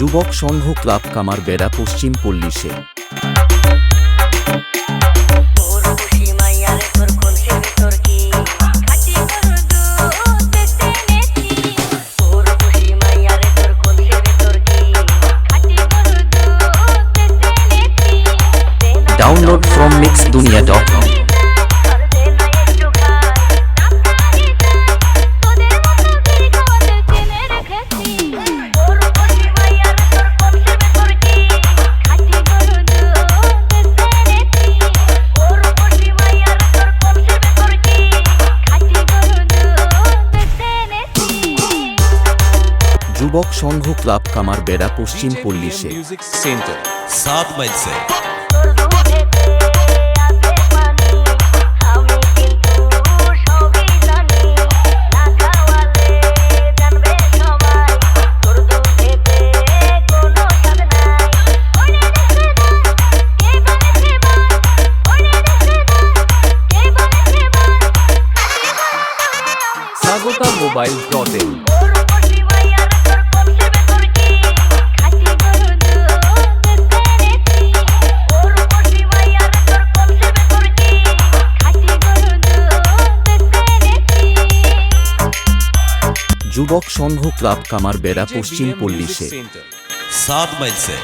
যুবক সংঘ ক্লাব কামার বেড়া পশ্চিম পল্লিশে। ডাউনলোড ফ্রম মিক্স দুনিয়া ডট যুবক সংঘ ক্লাব কামার বেড়া পশ্চিম পল্লিশে সেন্টার মোবাইল ডট যুবক সংঘ ক্লাব কামার বেড়া পশ্চিম পল্লিশে। সাত মাইলসে।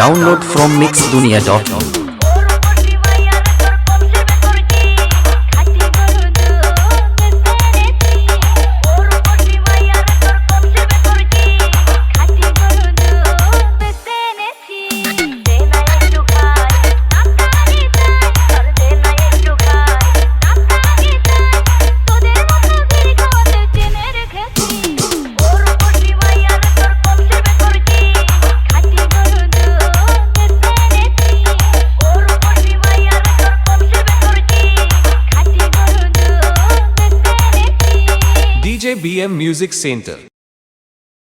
Download from mixdunia.com. DJ BM music centre.